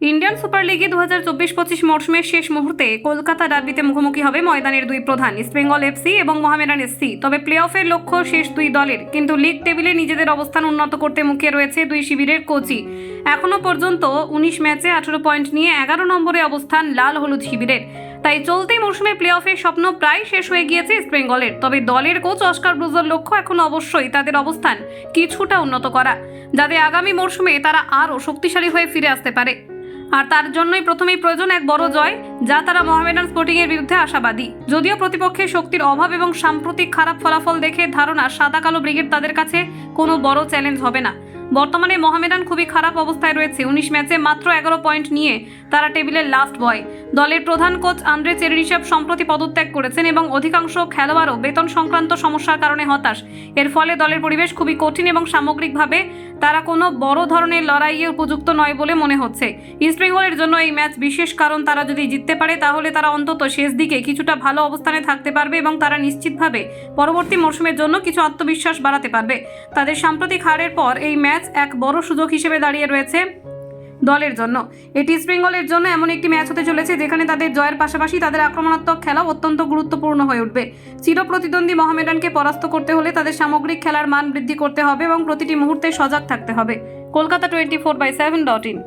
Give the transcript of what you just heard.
Indian super লিগে দু হাজার চব্বিশ পঁচিশ মরশুমের শেষ মুহূর্তে কলকাতা ডার্বিতে মুখোমুখি হবে ময়দানের দুই প্রধান ইস্টবেঙ্গল এফসি এবং মোহামেডান এসসি তবে প্লে অফের লক্ষ্য শেষ দুই দলের, কিন্তু লিগ টেবিলে নিজেদের অবস্থান উন্নত করতে মুখে রয়েছে দুই শিবিরের কোচই। এখনও পর্যন্ত উনিশ ম্যাচে আঠেরো পয়েন্ট নিয়ে এগারো নম্বরে অবস্থান লাল হলুদ শিবিরের। তাই চলতি মৌসুমে প্লে অফের স্বপ্ন প্রায় শেষ হয়ে গিয়েছে ইস্টবেঙ্গলের তবে দলের কোচ অস্কার ব্রুজের লক্ষ্য এখন অবশ্যই তাদের অবস্থান কিছুটা উন্নত করা, যাতে আগামী মরশুমে তারা আরও শক্তিশালী হয়ে ফিরে আসতে পারে। আর তার জন্যই প্রথমেই প্রয়োজন এক বড় জয়, যা তারা মোহামেডান স্পোর্টিং এর বিরুদ্ধে আশাবাদী। যদিও প্রতিপক্ষের শক্তির অভাব এবং সাম্প্রতিক খারাপ ফলাফল দেখে ধারণা সাদা কালো ব্রিগেড তাদের কাছে কোনো বড় চ্যালেঞ্জ হবে না। বর্তমানে মোহামেডান খুবই খারাপ অবস্থায় রয়েছে। উনিশ ম্যাচে মাত্র এগারো পয়েন্ট নিয়ে তারা টেবিলের লাস্ট বয়। দলের প্রধান কোচ আন্দ্রে চেরিসেভ সম্প্রতি পদত্যাগ করেছেন এবং অধিকাংশ খেলোয়াড়ও বেতন সংক্রান্ত সমস্যার কারণে হতাশ। এর ফলে দলের পরিবেশ খুবই কঠিন এবং সামগ্রিকভাবে তারা কোনো বড় ধরনের লড়াইয়ে উপযুক্ত নয় বলে মনে হচ্ছে। ইস্টবেঙ্গলের জন্য এই ম্যাচ বিশেষ কারণ তারা যদি জিততে পারে, তাহলে তারা অন্তত শেষ দিকে কিছুটা ভালো অবস্থানে থাকতে পারবে এবং তারা নিশ্চিতভাবে পরবর্তী মৌসুমের জন্য কিছু আত্মবিশ্বাস বাড়াতে পারবে। তাদের সাম্প্রতিক হারের পর এই ম্যাচ এক বড় সুযোগ হিসেবে দাঁড়িয়ে রয়েছে। দলের জন্য। এটি ইস্টবেঙ্গলের জন্য এমন একটি ম্যাচ হতে চলেছে যেখানে তাদের জয়ের পাশাপাশি তাদের আক্রমণাত্মক খেলা অত্যন্ত গুরুত্বপূর্ণ হয়ে উঠবে। চিরপ্রতিদ্বন্দ্বী মহামেডানকে পরাস্ত করতে হলে তাদের সামগ্রিক খেলার মান বৃদ্ধি করতে হবে এবং প্রতিটি মুহূর্তে সজাগ থাকতে হবে। Kolkata twenty four by seven dot in.